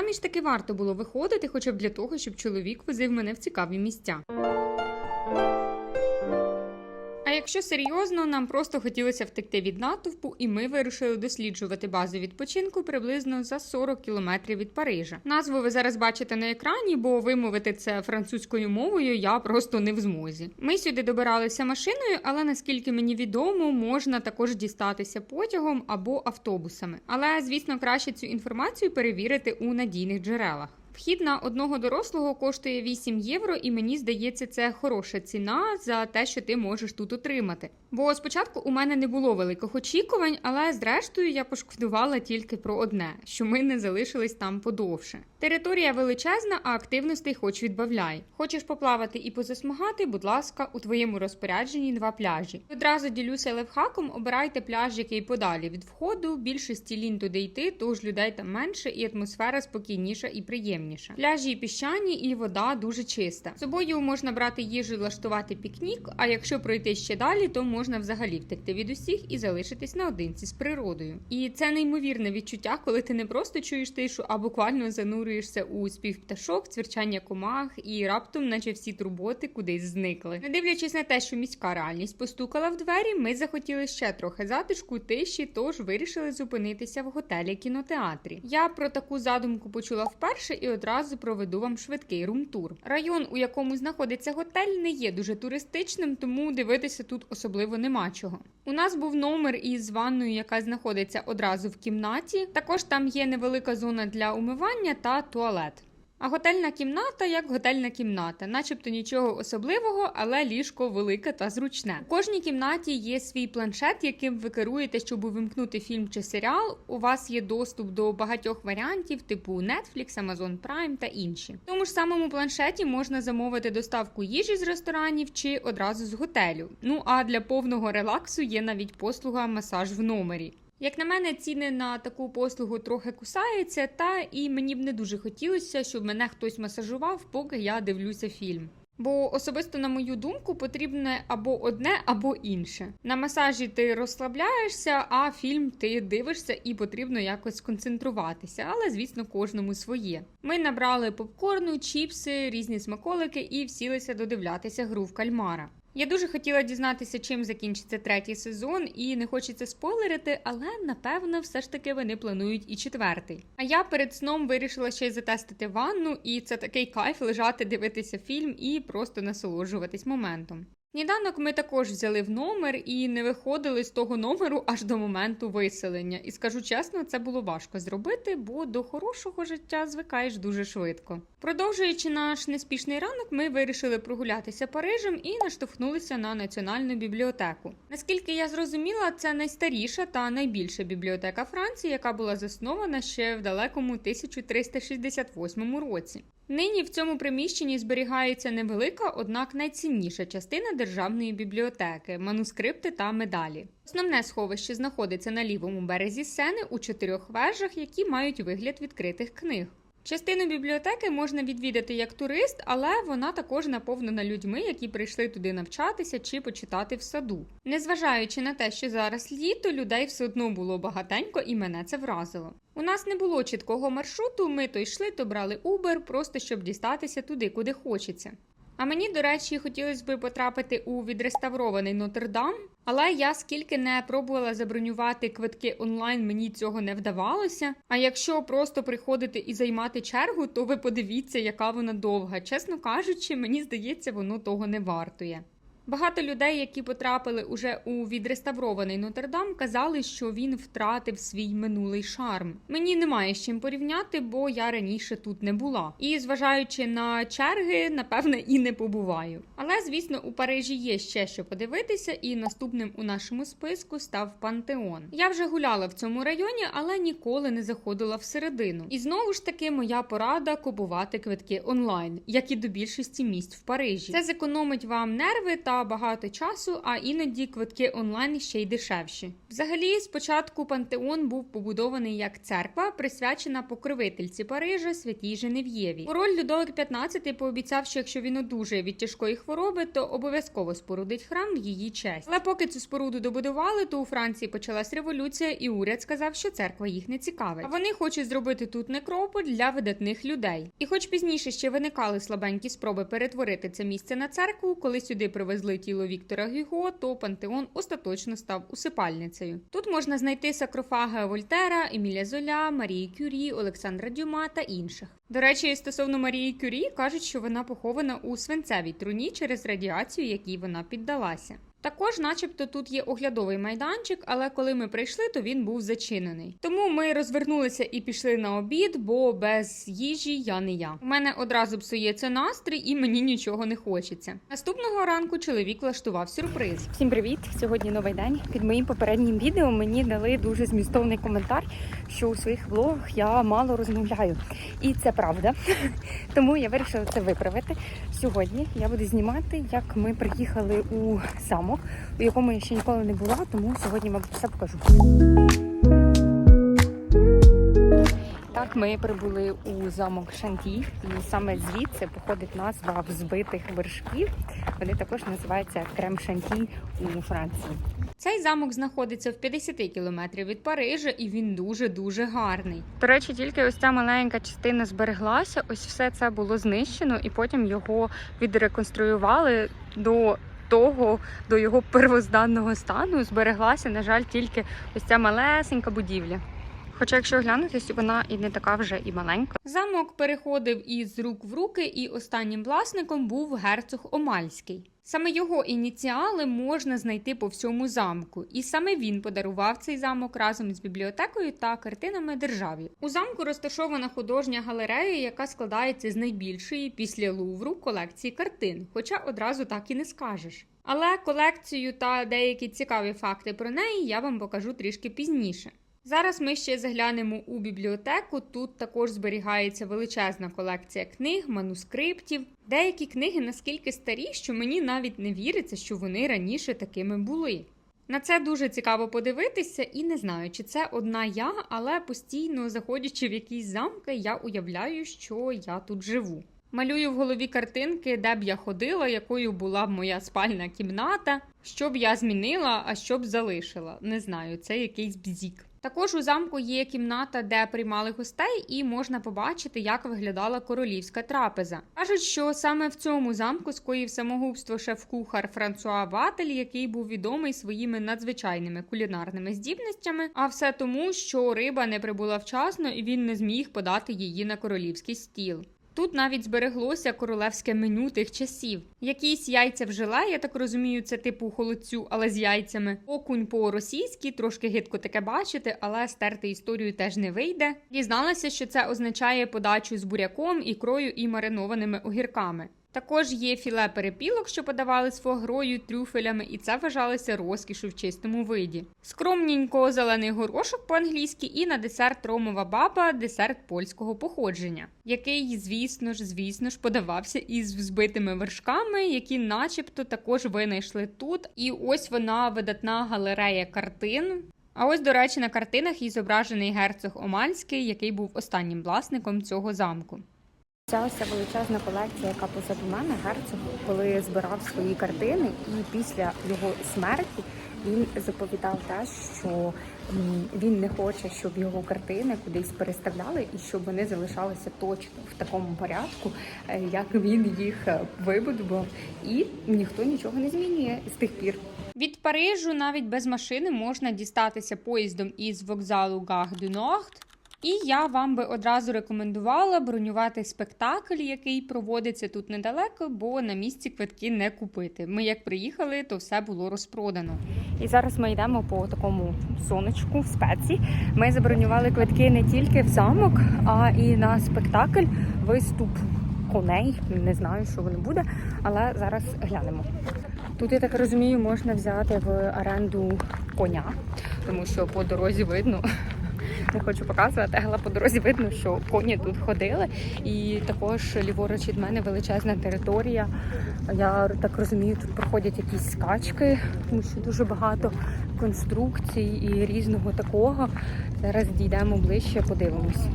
Заміж таки варто було виходити, хоча б для того, щоб чоловік возив мене в цікаві місця. Якщо серйозно, нам просто хотілося втекти від натовпу, і ми вирішили досліджувати базу відпочинку приблизно за 40 кілометрів від Парижа. Назву ви зараз бачите на екрані, бо вимовити це французькою мовою я просто не в змозі. Ми сюди добиралися машиною, але наскільки мені відомо, можна також дістатися потягом або автобусами. Але звісно, краще цю інформацію перевірити у надійних джерелах. Вхід на одного дорослого коштує 8 євро, і мені здається, це хороша ціна за те, що ти можеш тут отримати. Бо спочатку у мене не було великих очікувань, але зрештою я пошкодувала тільки про одне: що ми не залишились там подовше. Територія величезна, а активностей хоч відбавляй. Хочеш поплавати і позасмагати, будь ласка, у твоєму розпорядженні два пляжі. Одразу ділюся левхаком, обирайте пляж, який подалі від входу. Більшості лінь туди йти, тож людей там менше, і атмосфера спокійніша і приємніша. Пляжі піщані і вода дуже чиста. З собою можна брати їжу, і влаштувати пікнік. А якщо пройти ще далі, то можна взагалі втекти від усіх і залишитись наодинці з природою. І це неймовірне відчуття, коли ти не просто чуєш тишу, а буквально занурюєшся у спів пташок, цвірчання комах, і раптом, наче всі турботи, кудись зникли. Не дивлячись на те, що міська реальність постукала в двері, ми захотіли ще трохи затишку, тиші, тож вирішили зупинитися в готелі кінотеатрі. Я про таку задумку почула вперше і одразу проведу вам швидкий румтур. Район, у якому знаходиться готель, не є дуже туристичним, тому дивитися тут особливо нема чого. У нас був номер із ванною, яка знаходиться одразу в кімнаті. Також там є невелика зона для умивання та туалет. А готельна кімната як готельна кімната, начебто нічого особливого, але ліжко велике та зручне. У кожній кімнаті є свій планшет, яким ви керуєте, щоб увімкнути фільм чи серіал. У вас є доступ до багатьох варіантів, типу Netflix, Amazon Prime та інші. В тому ж самому планшеті можна замовити доставку їжі з ресторанів чи одразу з готелю. Ну а для повного релаксу є навіть послуга масаж в номері. Як на мене, ціни на таку послугу трохи кусаються, та і мені б не дуже хотілося, щоб мене хтось масажував, поки я дивлюся фільм. Бо особисто, на мою думку, потрібне або одне, або інше. На масажі ти розслабляєшся, а фільм ти дивишся і потрібно якось сконцентруватися. Але, звісно, кожному своє. Ми набрали попкорну, чіпси, різні смаколики і всілися додивлятися гру в кальмара. Я дуже хотіла дізнатися, чим закінчиться третій сезон, і не хочеться спойлерити, але напевно все ж таки вони планують і четвертий. А я перед сном вирішила ще й затестити ванну, і це такий кайф лежати, дивитися фільм і просто насолоджуватись моментом. Сніданок ми також взяли в номер і не виходили з того номеру аж до моменту виселення. І скажу чесно, це було важко зробити, бо до хорошого життя звикаєш дуже швидко. Продовжуючи наш неспішний ранок, ми вирішили прогулятися Парижем і наштовхнулися на національну бібліотеку. Наскільки я зрозуміла, це найстаріша та найбільша бібліотека Франції, яка була заснована ще в далекому 1368 році. Нині в цьому приміщенні зберігається невелика, однак найцінніша частина державної бібліотеки манускрипти та медалі. Основне сховище знаходиться на лівому березі сцени у чотирьох вежах, які мають вигляд відкритих книг. Частину бібліотеки можна відвідати як турист, але вона також наповнена людьми, які прийшли туди навчатися чи почитати в саду. Незважаючи на те, що зараз літо, людей все одно було багатенько, і мене це вразило. У нас не було чіткого маршруту, ми то йшли, то брали Uber, просто щоб дістатися туди, куди хочеться. А мені, до речі, хотілося б потрапити у відреставрований Нотр-Дам, але я скільки не пробувала забронювати квитки онлайн, мені цього не вдавалося. А якщо просто приходити і займати чергу, то ви подивіться, яка вона довга. Чесно кажучи, мені здається, воно того не вартує. Багато людей, які потрапили уже у відреставрований Нотр-Дам, казали, що він втратив свій минулий шарм. Мені немає з чим порівняти, бо я раніше тут не була. І зважаючи на черги, напевне, і не побуваю. Але звісно, у Парижі є ще що подивитися, і наступним у нашому списку став Пантеон. Я вже гуляла в цьому районі, але ніколи не заходила всередину. І знову ж таки, моя порада купувати квитки онлайн, як і до більшості місць в Парижі. Це зекономить вам нерви та багато часу, а іноді квитки онлайн ще й дешевші. Взагалі, спочатку пантеон був побудований як церква, присвячена покровительці Парижа святій Женев'єві. Король Людовик XV пообіцяв, що якщо він одужає від тяжкої хвороби, то обов'язково спорудить храм в її честь. Але поки цю споруду добудували, то у Франції почалась революція, і уряд сказав, що церква їх не цікавить. А вони хочуть зробити тут некрополь для видатних людей. І, хоч пізніше ще виникали слабенькі спроби перетворити це місце на церкву, коли сюди привезли тіло Віктора Гюго, то пантеон остаточно став усипальницею. Тут можна знайти сакрофаги Вольтера, Еміля Золя, Марії Кюрі, Олександра Дюма та інших. До речі, стосовно Марії Кюрі кажуть, що вона похована у свинцевій труні через радіацію, якій вона піддалася. Також, начебто, тут є оглядовий майданчик, але коли ми прийшли, то він був зачинений. Тому ми розвернулися і пішли на обід, бо без їжі я не я. У мене одразу псується настрій, і мені нічого не хочеться. Наступного ранку чоловік влаштував сюрприз. Всім привіт! Сьогодні новий день. Під моїм попереднім відео мені дали дуже змістовний коментар, що у своїх влогах я мало розмовляю. І це правда. Тому я вирішила це виправити. Сьогодні я буду знімати, як ми приїхали у замок, у якому я ще ніколи не була, тому сьогодні, мабуть, все покажу. Так, ми прибули у замок Шанті, і саме звідси походить назва взбитих вершків. Вони також називаються крем Шанті у Франції. Цей замок знаходиться в 50 кілометрів від Парижа, і він дуже дуже гарний. До речі, тільки ось ця маленька частина збереглася. Ось все це було знищено, і потім його відреконструювали до того, до його первозданного стану. Збереглася, на жаль, тільки ось ця малесенька будівля. Хоча, якщо оглянутися, вона і не така вже і маленька. Замок переходив із рук в руки, і останнім власником був герцог Омальський. Саме його ініціали можна знайти по всьому замку, і саме він подарував цей замок разом з бібліотекою та картинами державі. У замку розташована художня галерея, яка складається з найбільшої після Лувру колекції картин, хоча одразу так і не скажеш. Але колекцію та деякі цікаві факти про неї я вам покажу трішки пізніше. Зараз ми ще заглянемо у бібліотеку. Тут також зберігається величезна колекція книг, манускриптів. Деякі книги наскільки старі, що мені навіть не віриться, що вони раніше такими були. На це дуже цікаво подивитися, і не знаю, чи це одна я, але постійно заходячи в якісь замки, я уявляю, що я тут живу. Малюю в голові картинки, де б я ходила, якою була б моя спальна кімната, що б я змінила, а що б залишила. Не знаю, це якийсь бзік. Також у замку є кімната, де приймали гостей, і можна побачити, як виглядала королівська трапеза. Кажуть, що саме в цьому замку скоїв самогубство шеф-кухар Франсуа Ватель, який був відомий своїми надзвичайними кулінарними здібностями. А все тому, що риба не прибула вчасно, і він не зміг подати її на королівський стіл. Тут навіть збереглося королевське меню тих часів. Якісь яйця в желе, я так розумію, це типу холодцю, але з яйцями. Окунь по-російськи, трошки гидко таке бачити, але стерти історію теж не вийде. Дізналася, що це означає подачу з буряком, ікрою і маринованими огірками. Також є філе перепілок, що подавали з фуагрою, трюфелями, і це вважалося розкішу в чистому виді. Скромненько зелений горошок по-англійськи, і на десерт ромова баба, десерт польського походження, який, звісно ж, звісно ж, подавався із взбитими вершками, які, начебто, також винайшли тут. І ось вона видатна галерея картин. А ось, до речі, на картинах і зображений герцог Омальський, який був останнім власником цього замку. Ця величезна колекція, яка позаду мене, герцог, коли збирав свої картини, і після його смерті він заповідав те, що він не хоче, щоб його картини кудись переставляли, і щоб вони залишалися точно в такому порядку, е, як він їх е, вибудував, і ніхто нічого не змінює з тих пір. Від Парижу навіть без машини можна дістатися поїздом із вокзалу Nord. І я вам би одразу рекомендувала бронювати спектакль, який проводиться тут недалеко, бо на місці квитки не купити. Ми як приїхали, то все було розпродано. І зараз ми йдемо по такому сонечку в спеці. Ми забронювали квитки не тільки в замок, а і на спектакль, виступ коней. Не знаю, що воно буде, але зараз глянемо. Тут, я так розумію, можна взяти в оренду коня, тому що по дорозі видно, не хочу показувати, але по дорозі видно, що коні тут ходили. І також ліворуч від мене величезна територія. Я так розумію, тут проходять якісь скачки, тому що дуже багато конструкцій і різного такого. Зараз дійдемо ближче, подивимось.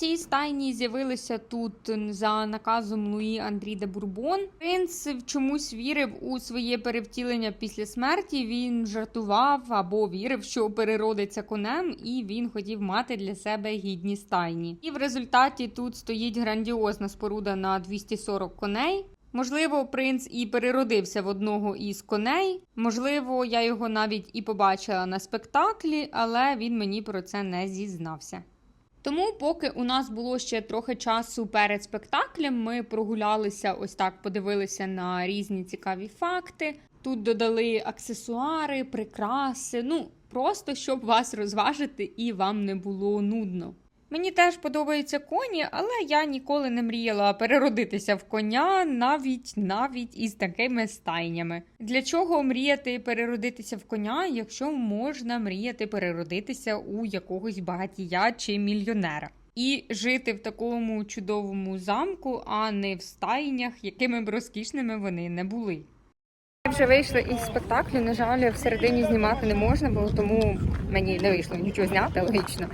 Ці стайні з'явилися тут за наказом Луї Андрі де Бурбон. Принц чомусь вірив у своє перевтілення після смерті. Він жартував або вірив, що переродиться конем, і він хотів мати для себе гідні стайні. І в результаті тут стоїть грандіозна споруда на 240 коней. Можливо, принц і переродився в одного із коней. Можливо, я його навіть і побачила на спектаклі, але він мені про це не зізнався. Тому, поки у нас було ще трохи часу перед спектаклем, ми прогулялися ось так, подивилися на різні цікаві факти. Тут додали аксесуари, прикраси. Ну просто щоб вас розважити і вам не було нудно. Мені теж подобаються коні, але я ніколи не мріяла переродитися в коня, навіть навіть із такими стайнями. Для чого мріяти переродитися в коня, якщо можна мріяти переродитися у якогось багатія чи мільйонера? І жити в такому чудовому замку, а не в стайнях, якими б розкішними вони не були. Вже вийшли із спектаклю. На жаль, всередині знімати не можна було, тому мені не вийшло нічого зняти логічно.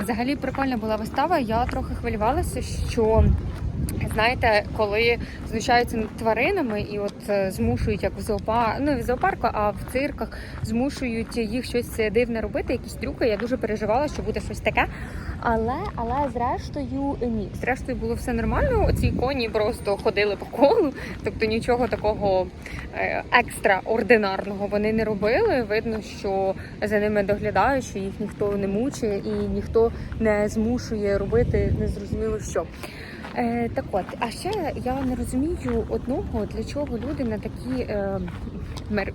Взагалі прикольна була вистава. Я трохи хвилювалася, що знаєте, коли знущаються над тваринами і от е, змушують як в зоопарку, ну в зоопарку, а в цирках змушують їх щось дивне робити, якісь трюки. Я дуже переживала, що буде щось таке. Але але зрештою ні. Зрештою було все нормально. Ці коні просто ходили по колу, тобто нічого такого е, екстраординарного вони не робили. Видно, що за ними доглядають, що їх ніхто не мучає і ніхто не змушує робити незрозуміло що. Е, так от, а ще я не розумію одного, для чого люди на такі е,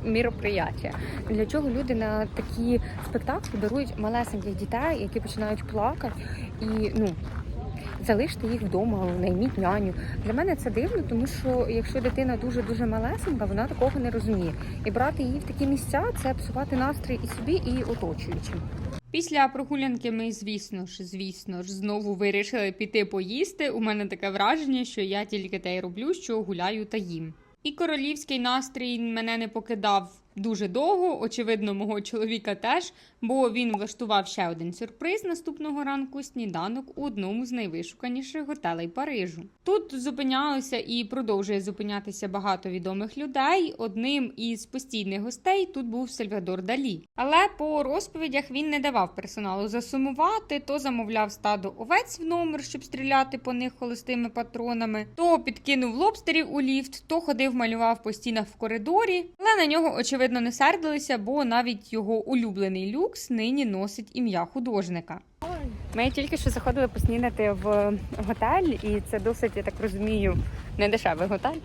мероприятия, для чого люди на такі спектаклі беруть малесеньких дітей, які починають плакати, і ну. Залиште їх вдома, найміть няню. Для мене це дивно, тому що якщо дитина дуже дуже малесенька, вона такого не розуміє. І брати її в такі місця це псувати настрій і собі, і оточуючим. Після прогулянки ми, звісно ж, звісно ж, знову вирішили піти поїсти. У мене таке враження, що я тільки те й роблю, що гуляю та їм. І королівський настрій мене не покидав дуже довго. Очевидно, мого чоловіка теж, бо він влаштував ще один сюрприз наступного ранку сніданок у одному з найвишуканіших готелей Парижу. Тут зупинялося і продовжує зупинятися багато відомих людей. Одним із постійних гостей тут був Сальвадор Далі. Але по розповідях він не давав персоналу засумувати, то замовляв стадо овець в номер, щоб стріляти по них холостими патронами, то підкинув лобстерів у ліфт, то ходив малював по стінах в коридорі. Але на нього очевидно не сердилися, бо навіть його улюблений люкс нині носить ім'я художника. Ми тільки що заходили поснідати в готель, і це досить, я так розумію, не дешевий готель.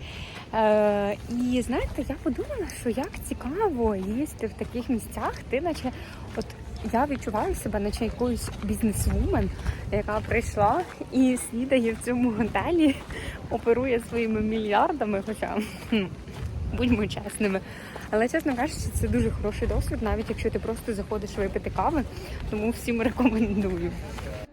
Е, і знаєте, я подумала, що як цікаво їсти в таких місцях, ти наче от. Я відчуваю себе, наче якоюсь бізнесвумен, яка прийшла і снідає в цьому готелі, оперує своїми мільярдами, хоча будьмо чесними. Але чесно кажучи, це дуже хороший досвід, навіть якщо ти просто заходиш випити кави, тому всім рекомендую.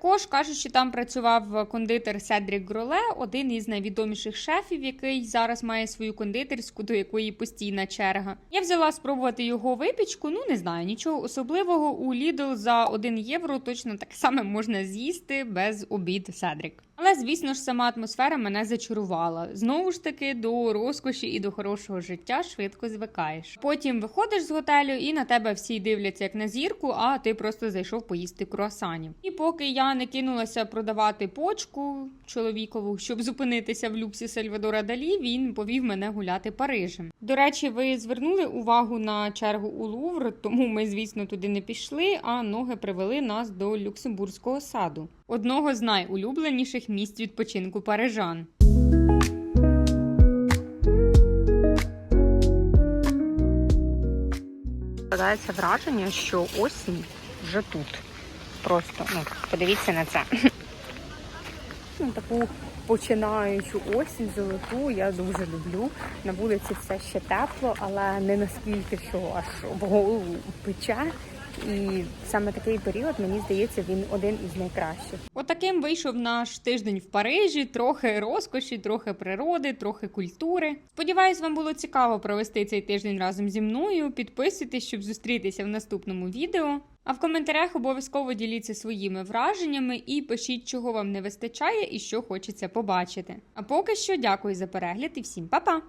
Також кажуть, що там працював кондитер Седрік Гроле, один із найвідоміших шефів, який зараз має свою кондитерську, до якої постійна черга. Я взяла спробувати його випічку. Ну не знаю, нічого особливого. У Lidl за 1 євро точно так само можна з'їсти без обід Седрік. Але звісно ж, сама атмосфера мене зачарувала. Знову ж таки, до розкоші і до хорошого життя швидко звикаєш. Потім виходиш з готелю, і на тебе всі дивляться як на зірку, а ти просто зайшов поїсти круасанів. І поки я не кинулася продавати почку чоловікову, щоб зупинитися в люксі Сальвадора Далі, він повів мене гуляти Парижем. До речі, ви звернули увагу на чергу у Лувр, тому ми, звісно, туди не пішли, а ноги привели нас до Люксембурзького саду, одного з найулюбленіших місць відпочинку парижан. Складається враження, що осінь вже тут. Просто ну, подивіться на це. Ну, таку починаючу осінь золоту я дуже люблю. На вулиці все ще тепло, але не наскільки, що аж в голову пече. І саме такий період, мені здається, він один із найкращих. Отаким вийшов наш тиждень в Парижі. Трохи розкоші, трохи природи, трохи культури. Сподіваюсь, вам було цікаво провести цей тиждень разом зі мною. Підписуйтесь, щоб зустрітися в наступному відео. А в коментарях обов'язково діліться своїми враженнями і пишіть, чого вам не вистачає і що хочеться побачити. А поки що дякую за перегляд і всім па-па!